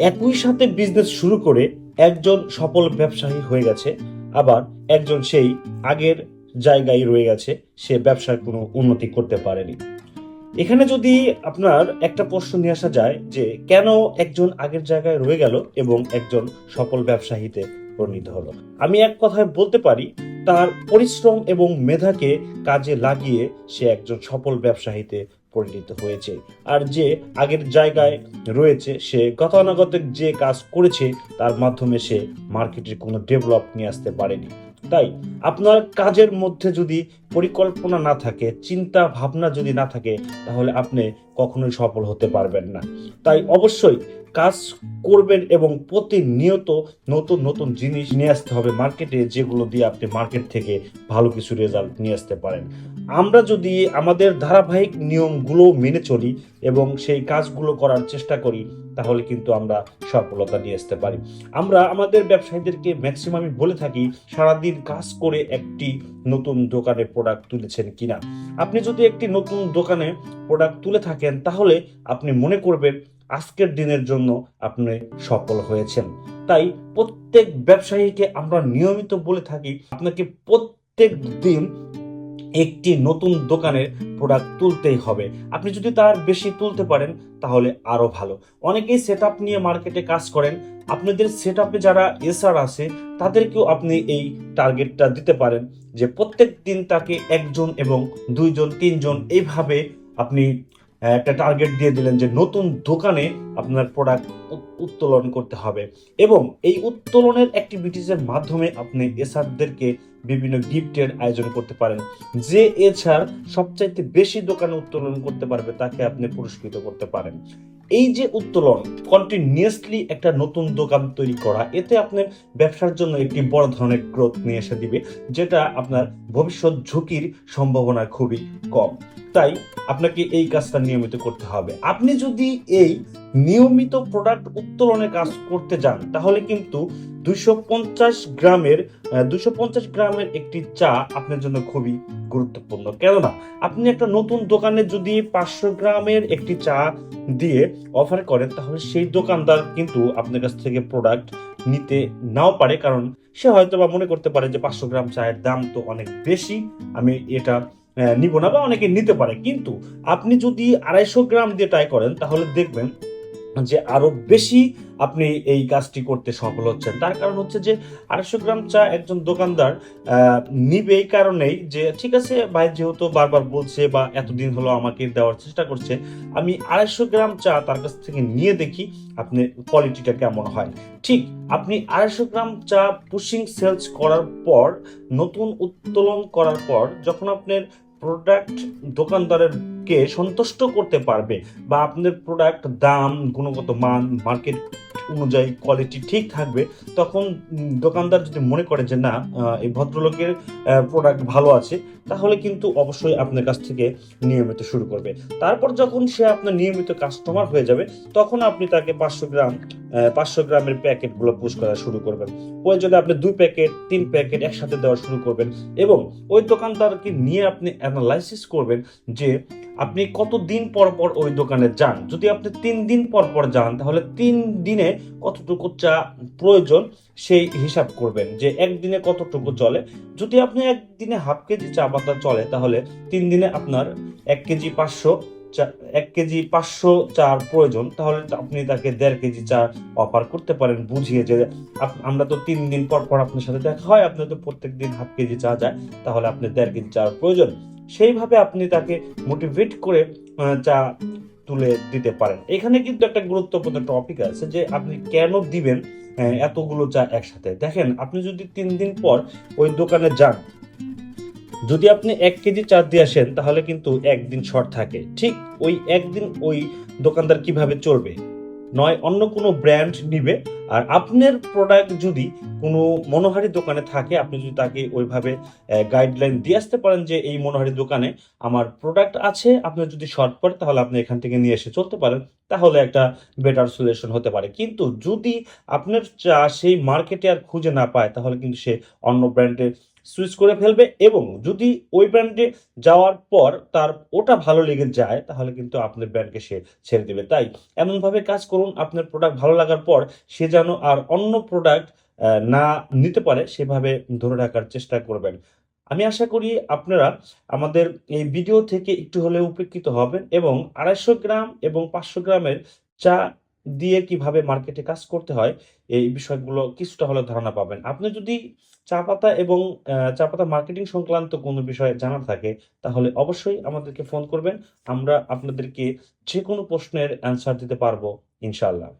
একই সাথে বিজনেস শুরু করে একজন সফল ব্যবসায়ী হয়ে গেছে, আবার একজন সেই আগের জায়গায় রয়ে গেছে, সে ব্যবসার কোনো উন্নতি করতে পারেনি। এখানে যদি আপনার একটা প্রশ্ন নিয়ে আসা যায় যে কেন একজন আগের জায়গায় রয়ে গেল এবং একজন সফল ব্যবসায়ীতে পরিণত হলো? আমি এক কথায় বলতে পারি, তার পরিশ্রম এবং মেধাকে কাজে লাগিয়ে সে একজন সফল ব্যবসায়ীতে পরিণত হয়েছে। আর যে আগের জায়গায় রয়েছে, সে গতানুগতিক যে কাজ করেছে, তার মাধ্যমে সে মার্কেটের কোনো ডেভেলপ নিয়ে আসতে পারেনি। তাই আপনার কাজের মধ্যে যদি পরিকল্পনা না থাকে, চিন্তা ভাবনা যদি না থাকে, তাহলে আপনি কখনোই সফল হতে পারবেন না। তাই অবশ্যই কাজ করবেন এবং প্রতিনিয়ত নতুন নতুন জিনিস নিয়ে আসতে হবে মার্কেটে, যেগুলো দিয়ে আপনি মার্কেট থেকে ভালো কিছু রেজাল্ট নিয়ে আসতে পারেন। আমরা যদি আমাদের ধারাবাহিক নিয়মগুলো মেনে চলি এবং সেই কাজগুলো করার চেষ্টা করি, তাহলে কিন্তু আমরা সফলতা নিয়ে আসতে পারি। আমরা আমাদের ব্যবসায়ীদেরকে ম্যাক্সিমামই বলে থাকি, সারাদিন কাজ করে একটি নতুন দোকানে প্রোডাক্ট তুলেছেন কিনা। আপনি যদি একটি নতুন দোকানে প্রোডাক্ট তুলে থাকেন, তাহলে আপনি মনে করবেন আজকের দিনের জন্য আপনি সফল হয়েছেন। তাই প্রত্যেক ব্যবসায়ীকে আমরা নিয়মিত বলে থাকি, আপনাকে প্রত্যেক দিন একটি নতুন দোকানের প্রোডাক্ট তুলতেই হবে। আপনি যদি তার বেশি তুলতে পারেন, তাহলে আরও ভালো। অনেকেই সেট নিয়ে মার্কেটে কাজ করেন। আপনাদের সেট যারা এসআর আছে, তাদেরকেও আপনি এই টার্গেটটা দিতে পারেন যে প্রত্যেক দিন তাকে একজন এবং দুইজন, তিনজন, এইভাবে আপনি একটা টার্গেট দিয়ে দিলেন যে নতুন দোকানে আপনার প্রোডাক্ট উত্তোলন করতে হবে। এবং এই উত্তোলনের অ্যাক্টিভিটিসের মাধ্যমে আপনি এসআরদেরকে বিভিন্ন গিফটের আয়োজন করতে পারেন। যে এছাড় সবচাইতে বেশি দোকানে উত্তোলন করতে পারবে, তাকে আপনি পুরস্কৃত করতে পারেন। এই যে উত্তোলন কন্টিনিউয়াসলি একটা নতুন দোকান তৈরি করা, এতে আপনার ব্যবসার জন্য একটি বড় ধরনের গ্রোথ নিয়ে এসে দিবে, যেটা আপনার ভবিষ্যৎ ঝুঁকির সম্ভাবনা খুবই কম। তাই আপনাকে এই কাজটা নিয়মিত করতে হবে। আপনি যদি এই নিয়মিত প্রোডাক্ট উত্তোলনের কাজ করতে যান, তাহলে কিন্তু দুইশো পঞ্চাশ গ্রামের দুশো পঞ্চাশ গ্রামের একটি চা আপনার জন্য খুবই গুরুত্বপূর্ণ। কেননা, আপনি একটা নতুন দোকানে যদি পাঁচশো গ্রামের একটি চা দিয়ে অফার করেন, তাহলে সেই দোকানদার কিন্তু আপনার কাছ থেকে প্রোডাক্ট নিতে নাও পারে। কারণ সে হয়তো বা মনে করতে পারে যে পাঁচশো গ্রাম চায়ের দাম তো অনেক বেশি। আমি এটা নিব না বা অনেকে নিতে পারে। কিন্তু আপনি যদি আড়াইশো গ্রাম দিয়ে ট্রাই করেন, তাহলে দেখবেন যে আরও বেশি আপনি এই কাজটি করতে সফল হচ্ছেন। তার কারণ হচ্ছে যে আড়াইশো গ্রাম চা একজন দোকানদার নিবে এই কারণেই যে, ঠিক আছে ভাই, যেহেতু বারবার বলছে বা এতদিন হলো আমাকে দেওয়ার চেষ্টা করছে, আমি আড়াইশো গ্রাম চা তার কাছ থেকে নিয়ে দেখি আপনি কোয়ালিটিটা কেমন হয়। ঠিক, আপনি আড়াইশো গ্রাম চা পুশিং সেলস করার পর, নতুন উত্তোলন করার পর, যখন আপনার প্রোডাক্ট দোকানদারের কে সন্তুষ্ট করতে পারবে বা আপনাদের প্রোডাক্ট দাম, গুণগত মান মার্কেট অনুযায়ী কোয়ালিটি ঠিক থাকবে, তখন দোকানদার যদি মনে করে যে না এই ভদ্রলোকের প্রোডাক্ট ভালো আছে, তাহলে কিন্তু অবশ্যই আপনার কাছ থেকে নিয়মিত শুরু করবে। তারপর যখন সে আপনার নিয়মিত কাস্টমার হয়ে যাবে, তখন আপনি তাকে পাঁচশো গ্রাম পাঁচশো গ্রামের প্যাকেটগুলো পুশ করা শুরু করবেন। ওই প্রয়োজনে আপনি দুই প্যাকেট তিন প্যাকেট একসাথে দেওয়া শুরু করবেন এবং ওই দোকানদারকে নিয়ে আপনি অ্যানালাইসিস করবেন যে আপনি কত দিন পর পর ওই দোকানে যান? যদি আপনি তিন দিন পর পর যান, তাহলে তিন দিনে কতটুকু চা প্রয়োজন সেই হিসাব করবেন যে একদিনে কতটুকু চলে যদি আপনি একদিনে হাফ কেজি চা পাতা চলে, তাহলে তিন দিনে আপনার এক কেজি পাঁচশো এক কেজি পাঁচশো চার প্রয়োজন। তাহলে আপনি তাকে দেড় কেজি চা অফার করতে পারেন, বুঝিয়ে যে আমরা তো তিন দিন পর পর আপনার সাথে দেখা হয়, আপনার তো প্রত্যেক দিন হাফ কেজি চা যায়, তাহলে আপনি দেড় কেজি চার প্রয়োজন। সেইভাবে আপনি তাকে মোটিভেট করে চা তুলে দিতে পারেন। এখানে কিন্তু একটা গুরুত্বপূর্ণ টপিক আছে যে আপনি কেন দিবেন এতগুলো চা একসাথে? দেখেন, আপনি যদি তিন দিন পর ওই দোকানে যান, যদি আপনি এক কেজি চা দিয়ে আসেন, তাহলে কিন্তু একদিন শর্ট থাকে। ঠিক ওই একদিন ওই দোকানদার কীভাবে চলবে? নয়, অন্য কোনো ব্র্যান্ড নিবে। আর আপনার প্রোডাক্ট যদি কোনো মনোহারি দোকানে থাকে, আপনি যদি তাকে ওইভাবে গাইডলাইন দিয়ে আসতে পারেন যে এই মনোহারি দোকানে আমার প্রোডাক্ট আছে আপনার যদি শর্ট পড়ে তাহলে আপনি এখান থেকে নিয়ে এসে চলতে পারেন। তাহলে একটা বেটার সলিউশন হতে পারে। কিন্তু যদি আপনার চা সেই মার্কেটে আর খুঁজে না পায়, তাহলে কিন্তু সে অন্য ব্র্যান্ডের সুইচ করে ফেলবে এবং যদি ওই ব্র্যান্ডে যাওয়ার পর তার ওটা ভালো লেগে যায়, তাহলে কিন্তু আপনার ব্র্যান্ডকে সে ছেড়ে দেবে। তাই এমনভাবে কাজ করুন, আপনার প্রোডাক্ট ভালো লাগার পর সে যেন আর অন্য প্রোডাক্ট না নিতে পারে, সেভাবে ধরে রাখার চেষ্টা করবেন। আমি আশা করি আপনারা আমাদের এই ভিডিও থেকে একটু হলেও উপকৃত হবেন এবং আড়াইশো গ্রাম এবং পাঁচশো গ্রামের চা দিয়ে কীভাবে মার্কেটে কাজ করতে হয়, এই বিষয়গুলো কিছুটা হলেও ধারণা পাবেন। আপনি যদি চা পাতা এবং চা পাতা মার্কেটিং সংক্রান্ত কোনো বিষয়ে জানা থাকে, তাহলে অবশ্যই আমাদেরকে ফোন করবেন। আমরা আপনাদেরকে যে কোনো প্রশ্নের অ্যান্সার দিতে পারব, ইনশাআল্লাহ।